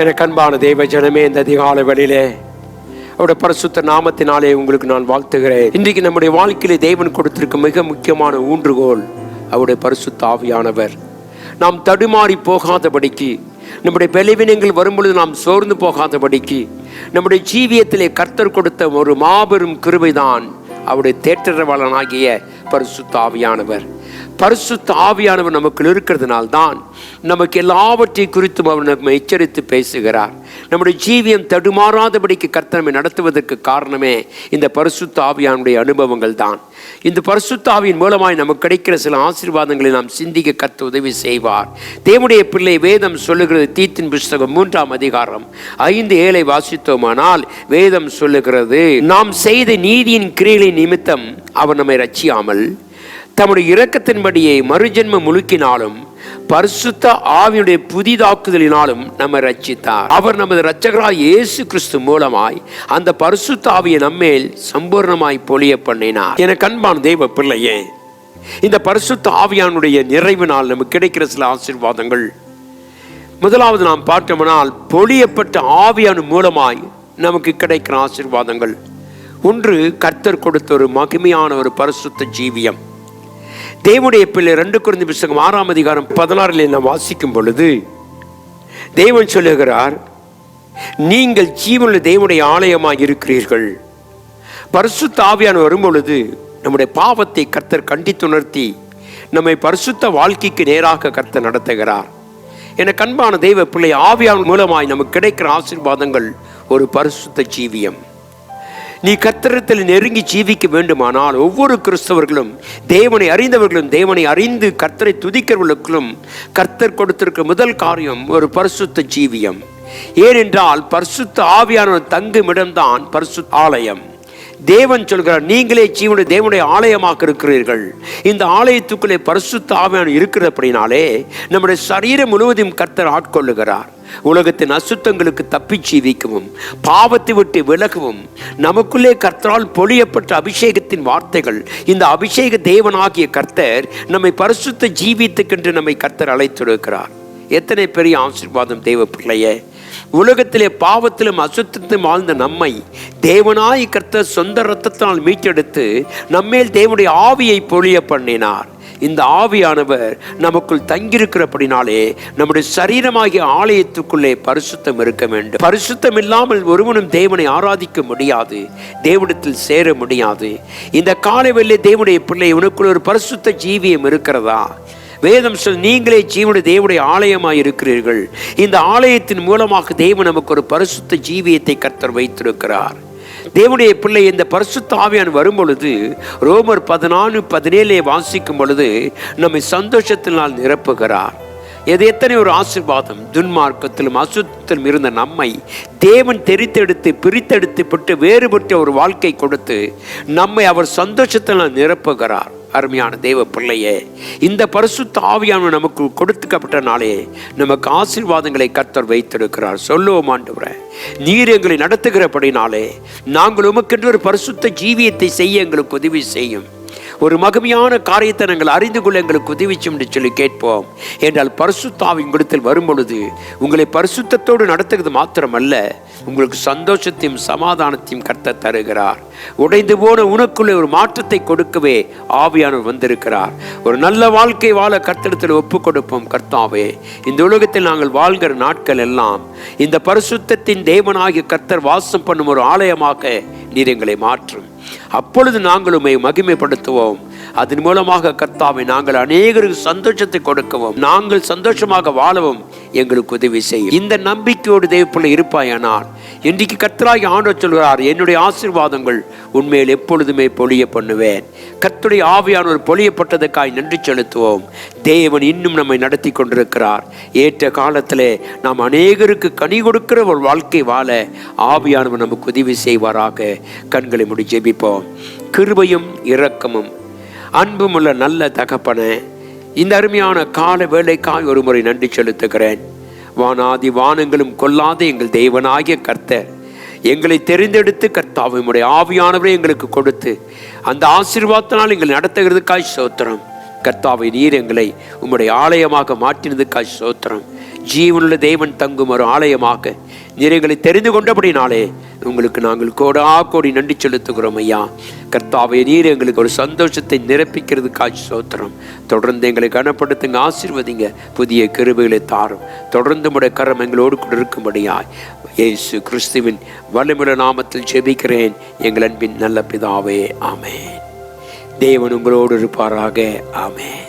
எனக்கு அன்பான தெய்வ ஜனமே இந்த அதிகால வெளியிலே அவருடைய பரிசுத்த நாமத்தினாலே உங்களுக்கு நான் வாழ்த்துகிறேன். இன்றைக்கு நம்முடைய வாழ்க்கையிலே தேவன் கொடுத்திருக்கும் மிக முக்கியமான ஊன்றுகோல் அவருடைய பரிசுத்த ஆவியானவர். நாம் தடுமாறி போகாதபடிக்கு நம்முடைய பலவீனங்கள் வரும்பொழுது நாம் சோர்ந்து போகாதபடிக்கு நம்முடைய ஜீவியத்திலே கர்த்தர் கொடுத்த ஒரு மாபெரும் கிருபைதான் அவருடைய தேற்றரவாளனாகிய பரிசுத்த ஆவியானவர். பரிசுத்த ஆவியானவர் நமக்குள் இருக்கிறதுனால்தான் நமக்கு எல்லாவற்றை குறித்தும் அவர் நம்ம எச்சரித்து பேசுகிறார். நம்முடைய ஜீவியம் தடுமாறாதபடிக்கு கர்த்தனமை நடத்துவதற்கு காரணமே இந்த பரிசுத்த ஆவியானுடைய அனுபவங்கள் தான். இந்த பரிசுத்த ஆவியின் மூலமாய் நமக்கு கிடைக்கிற சில ஆசீர்வாதங்களை நாம் சிந்திக்க கத்த உதவி செய்வார். தேவனுடைய பிள்ளை வேதம் சொல்லுகிறது தீத்தின் புஸ்தகம் மூன்றாம் அதிகாரம் ஐந்து ஏழை வாசித்தோமானால் வேதம் சொல்லுகிறது நாம் செய்த நீதியின் கிரியைகளை நிமித்தம் அவர் நம்மை ரச்சியாமல் தம்முடைய இரக்கத்தின்படியே மறுஜென்மம் முழுக்கினாலும் பரிசுத்த ஆவியுடைய புதிதாக்குதலினாலும் நம்ம ரச்சித்தார் அவர் நமது இரட்சகராய் இயேசு கிறிஸ்து மூலமாய் அந்த பரிசுத்த ஆவியை நம்மேல் சம்பூர்ணமாய் பொழிய பண்ணினார். என கண்பான் தெய்வ பிள்ளையே இந்த பரிசுத்த ஆவியானுடைய நிறைவினால் நமக்கு கிடைக்கிற சில ஆசீர்வாதங்கள். முதலாவது நாம் பார்த்தோம்னால் பொழியப்பட்ட ஆவியான மூலமாய் நமக்கு கிடைக்கிற ஆசீர்வாதங்கள். ஒன்று கர்த்தர் கொடுத்த ஒரு மகிமையான ஒரு பரிசுத்த ஜீவியம். தேவனுடைய பிள்ளை ரெண்டு குறைந்த புஸ்தகம் ஆறாம் அதிகாரம் பதினாறில் நாம் வாசிக்கும் பொழுது தேவன் சொல்லுகிறார் நீங்கள் ஜீவனில் தேவனுடைய ஆலயமாக இருக்கிறீர்கள். பரிசுத்த ஆவியான வரும்பொழுது நம்முடைய பாவத்தை கர்த்தர் கண்டித்துணர்த்தி நம்மை பரிசுத்த வாழ்க்கைக்கு நேராக கர்த்தர் நடத்துகிறார். என கண்பான தெய்வ பிள்ளை ஆவியான் மூலமாய் நமக்கு கிடைக்கிற ஆசீர்வாதங்கள் ஒரு பரிசுத்த ஜீவியம். நீ கத்திரத்தில் நெருங்கி ஜீவிக்க வேண்டுமானால் ஒவ்வொரு கிறிஸ்தவர்களும் தேவனை அறிந்தவர்களும் தேவனை அறிந்து கர்த்தரை துதிக்கிறவர்களுக்கும் கர்த்தர் கொடுத்திருக்கிற முதல் காரியம் ஒரு பரிசுத்த ஜீவியம். ஏனென்றால் பரிசுத்த ஆவியானவர் தங்கும் இடம்தான் ஆலயம். தேவன் சொல்கிறார் நீங்களே ஜீவனுடைய தேவனுடைய ஆலயமாக இருக்கிறீர்கள். இந்த ஆலயத்துக்குள்ளே பரிசுத்த ஆவியான இருக்கிறபடினாலே நம்முடைய சரீரம் முழுவதும் கர்த்தர் ஆட்கொள்ளுகிறார். உலகத்தின் அசுத்தங்களுக்கு தப்பிச் ஜீவிக்கவும் பாவத்தை விட்டு விலகவும் நமக்குள்ளே கர்த்தரால் பொழியப்பட்ட அபிஷேகத்தின் வார்த்தைகள் இந்த அபிஷேக தேவனாகிய கர்த்தர் நம்மை பரிசுத்த ஜீவித்துக்கென்று நம்மை கர்த்தர் அழைத்திருக்கிறார். எத்தனை பெரிய ஆசீர்வாதம் தேவ பிள்ளையே. உலகத்திலே பாவத்திலும் அசுத்தத்திலும் வாழ்ந்த நம்மை தேவனாய் கர்த்தர் சொந்த ரத்தத்தினால் மீட்டெடுத்து நம்மேல் தேவனுடைய ஆவியை பொழிய பண்ணினார். இந்த ஆவியானவர் நமக்குள் தங்கியிருக்கிறபடினாலே நம்முடைய சரீரமாகிய ஆலயத்துக்குள்ளே பரிசுத்தம் இருக்க வேண்டும். பரிசுத்தம் இல்லாமல் ஒருவனும் தேவனை ஆராதிக்க முடியாது தேவனிடத்தில் சேர முடியாது. இந்த காலவெளியே தேவனுடைய பிள்ளை உனக்குள் ஒரு பரிசுத்த ஜீவியம் இருக்கிறதா? வேதம் சொல் நீங்களே ஜீவனுடைய தேவனுடைய ஆலயமாக இருக்கிறீர்கள். இந்த ஆலயத்தின் மூலமாக தேவன் நமக்கு ஒரு பரிசுத்த ஜீவியத்தை கர்த்தர் வைத்திருக்கிறார். தேவனுடைய பிள்ளை இந்த பரிசுத்த ஆவியான் வரும் பொழுது ரோமர் பதினாலு பதினேழே வாசிக்கும் பொழுது நம்மை சந்தோஷத்தினால் நிரப்புகிறார். எது எத்தனை ஒரு ஆசீர்வாதம். துன்மார்க்கத்திலும் அசுத்தத்திலும் இருந்த நம்மை தேவன் தெரித்தெடுத்து பிரித்தெடுத்து விட்டு வேறுபட்ட ஒரு வாழ்க்கை கொடுத்து நம்மை அவர் சந்தோஷத்தினால் நிரப்புகிறார். அருமையான தேவ பிள்ளையே இந்த பரிசுத்த ஆவியான நமக்கு கொடுத்துக்கப்பட்ட நாளே நமக்கு ஆசீர்வாதங்களை கத்தர் வைத்திருக்கிறார். சொல்லுவோம் ஆண்டவரே. நீர் எங்களை நடத்துகிறபடினாலே நாங்கள் உமக்கென்று ஒரு பரிசுத்த ஜீவியத்தை செய்ய எங்களுக்கு உதவி செய்யும். ஒரு மகிமையான காரியத்தை நாங்கள் அறிந்து கொள்ள எங்களுக்கு உதவிச்சும் என்று சொல்லி கேட்போம். என்றால் பரிசுத்தாவின் உங்களிடத்தில் வரும் பொழுது உங்களை பரிசுத்தத்தோடு நடத்துகிறது மாத்திரமல்ல உங்களுக்கு சந்தோஷத்தையும் சமாதானத்தையும் கர்த்த தருகிறார். உடைந்து போன உனக்குள்ளே ஒரு மாற்றத்தை கொடுக்கவே ஆவியானவர் வந்திருக்கிறார். ஒரு நல்ல வாழ்க்கை வாழ கர்த்தடத்தில் ஒப்பு கொடுப்போம் கர்த்தாவே. இந்த உலகத்தில் நாங்கள் வாழ்கிற நாட்கள் எல்லாம் இந்த பரிசுத்தத்தின் தேவனாகிய கர்த்தர் வாசம் பண்ணும் ஒரு ஆலயமாக நீர் எங்களை மாற்றும். அப்பொழுது நாங்கள் உம்மை மகிமைப்படுத்துவோம். அதன் மூலமாக கர்த்தாவை நாங்கள் அநேகருக்கு சந்தோஷத்தை கொடுக்கவும் நாங்கள் சந்தோஷமாக வாழவும் எங்களுக்கு உதவி செய்யும். இந்த நம்பிக்கையோடு தேவப்பிள்ளை இருப்பாயானால் இன்றைக்கு கர்த்தராகி ஆண்டவர் சொல்கிறார் என்னுடைய ஆசீர்வாதங்கள் உண்மையில் எப்பொழுதுமே பொழிய பண்ணுவேன். கர்த்தருடைய ஆவியானவர் பொழியப்பட்டதுக்காய் நன்றி செலுத்துவோம். தேவன் இன்னும் நம்மை நடத்தி கொண்டிருக்கிறார். ஏற்ற காலத்திலே நாம் அநேகருக்கு கனி கொடுக்கிற ஒரு வாழ்க்கை வாழ ஆவியானவர் நமக்கு உதவி செய்வாராக. கண்களை முடி ஜெபிப்போம். கிருபையும் இரக்கமும் அன்பும் உள்ள நல்ல தகப்பனே இந்த அருமையான கால வேலைக்காய் ஒரு முறை நன்றி செலுத்துகிறேன். வானாதி வானங்களும் கொல்லாத எங்கள் தெய்வனாகிய கர்த்தர் எங்களை தெரிந்தெடுத்து கர்த்தாவை உம்முடைய ஆவியானவரை எங்களுக்கு கொடுத்து அந்த ஆசீர்வாதத்தினால் எங்களை நடத்துகிறதுக்காய் சோத்திரம் கர்த்தாவை நீர் எங்களை உம்முடைய ஆலயமாக மாற்றினதுக்காய் சோத்திரம் ஜீவனுள்ள தெய்வன் தங்கும் ஒரு ஆலயமாக நீர் எங்களை தெரிந்து கொண்டபடினாலே உங்களுக்கு நாங்கள் கோடா கோடி நன்றி செலுத்துகிறோம் ஐயா. கர்த்தாவை நீர் எங்களுக்கு ஒரு சந்தோஷத்தை நிரப்பிக்கிறது காட்சி சோத்திரம் தொடர்ந்து எங்களை கனப்படுத்துங்க ஆசிர்வதிங்க புதிய கிருபைகளை தாரும். தொடர்ந்து உடைய கரம் எங்களோடு கூட இருக்கும்படியாய். இயேசு கிறிஸ்துவின் வல்லமுள்ள நாமத்தில் ஜெபிக்கிறேன். எங்கள் அன்பின் நல்ல பிதாவே ஆமே தேவன் உங்களோடு இருப்பாராக ஆமென்.